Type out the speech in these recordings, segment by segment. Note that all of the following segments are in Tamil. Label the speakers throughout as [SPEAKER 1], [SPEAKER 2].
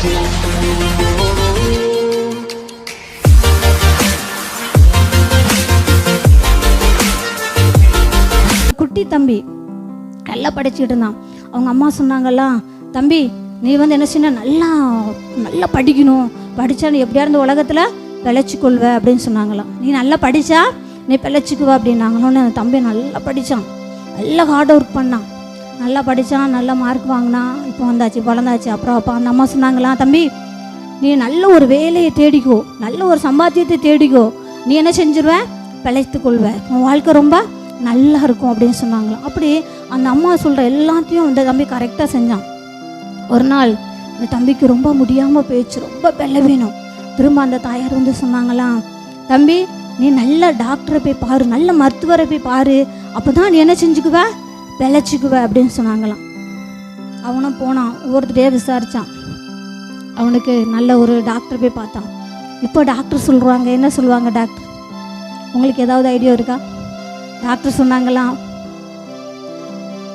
[SPEAKER 1] குட்டி தம்பி நல்லா படிச்சுட்டு இருந்தான். அவங்க அம்மா சொன்னாங்கல்ல தம்பி நீ வந்து என்ன செய்யணும்? நல்லா நல்லா படிக்கணும். படித்தா நீ எப்படியா இருந்த உலகத்தில் பிழைச்சிக்கொள்வ அப்படின்னு சொன்னாங்களாம். நீ நல்லா படித்தா நீ பிழைச்சிக்குவ அப்படின்னாங்களோன்னு தம்பி நல்லா படித்தான் நல்லா ஹார்ட் ஒர்க் பண்ணான். நல்லா படித்தான் நல்ல மார்க் வாங்கினான் இப்போ வந்தாச்சு வளர்ந்தாச்சு. அப்புறம் அப்போ அந்த அம்மா சொன்னாங்களாம் தம்பி நீ நல்ல ஒரு வேலையை தேடிக்கோ நல்ல ஒரு சம்பாத்தியத்தை தேடிக்கோ. நீ என்ன செஞ்சிருவேன் பிழைத்து கொள்வ. உன் வாழ்க்கை ரொம்ப நல்லா இருக்கும் அப்படின்னு சொன்னாங்களாம். அப்படி அந்த அம்மா சொல்கிற எல்லாத்தையும் அந்த தம்பி கரெக்டாக செஞ்சான். ஒரு நாள் இந்த தம்பிக்கு ரொம்ப முடியாமல் போயிடுச்சு ரொம்ப பலவீனம் திரும்ப அந்த தாயார் வந்து சொன்னாங்களாம் தம்பி நீ நல்ல டாக்டரை போய் பாரு நல்ல மருத்துவரை போய் பாரு. அப்போ தான் நீ என்ன செஞ்சுக்குவ? பிழைச்சிக்குவ அப்படின்னு சொன்னாங்களாம். அவனும் போனான். ஒவ்வொருத்தரையே விசாரித்தான் அவனுக்கு நல்ல ஒரு டாக்டர் போய் பார்த்தான். இப்போ டாக்டர் சொல்கிறாங்க என்ன சொல்லுவாங்க டாக்டர் உங்களுக்கு ஏதாவது ஐடியா இருக்கா? டாக்டர் சொன்னாங்களாம்.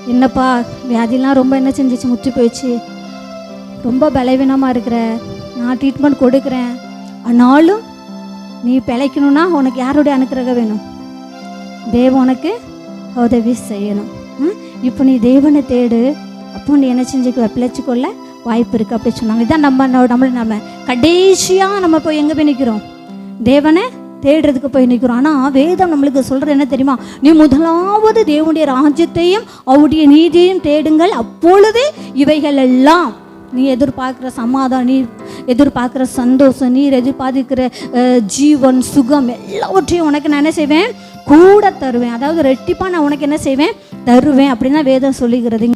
[SPEAKER 1] என்னப்பா வியாதிலாம் ரொம்ப என்ன செஞ்சிச்சு? முற்றி போயிடுச்சு. ரொம்ப பலவீனமாக இருக்கிற. நான் ட்ரீட்மெண்ட் கொடுக்குறேன். ஆனாலும் நீ பிழைக்கணும்னா உனக்கு யாருடைய அனுக்கிரகம் வேணும்? தேவ உனக்கு உதவி செய்யணும். இப்போ நீ தேவனை தேடு. அப்போ நீ என்ன செஞ்சுக்குவ? பிழைச்சிக்கொள்ள வாய்ப்பு இருக்குது அப்படி சொன்னாங்க. இதான் நம்ம நம்மள நம்ம கடைசியாக நம்ம போய் எங்கே போய் நிற்கிறோம் தேவனை தேடுறதுக்கு போய் நிற்கிறோம் ஆனால் வேதம் நம்மளுக்கு சொல்கிறது என்ன தெரியுமா? நீ முதலாவது தேவனுடைய ராஜ்யத்தையும் அவருடைய நீதியையும் தேடுங்கள். அப்பொழுது இவைகள் எல்லாம் நீ எதிர்பார்க்குற சமாதானம் நீ எதிர்பார்க்குற சந்தோஷம் நீர் எதிர்பார்க்கிற ஜீவன் சுகம் எல்லாவற்றையும் உனக்கு நான் என்ன செய்வேன்? கூட தருவேன். அதாவது ரெட்டிப்பாக நான் உனக்கு என்ன செய்வேன்? தருவேன் அப்படின்னு தான் வேதம் சொல்லுகிறது.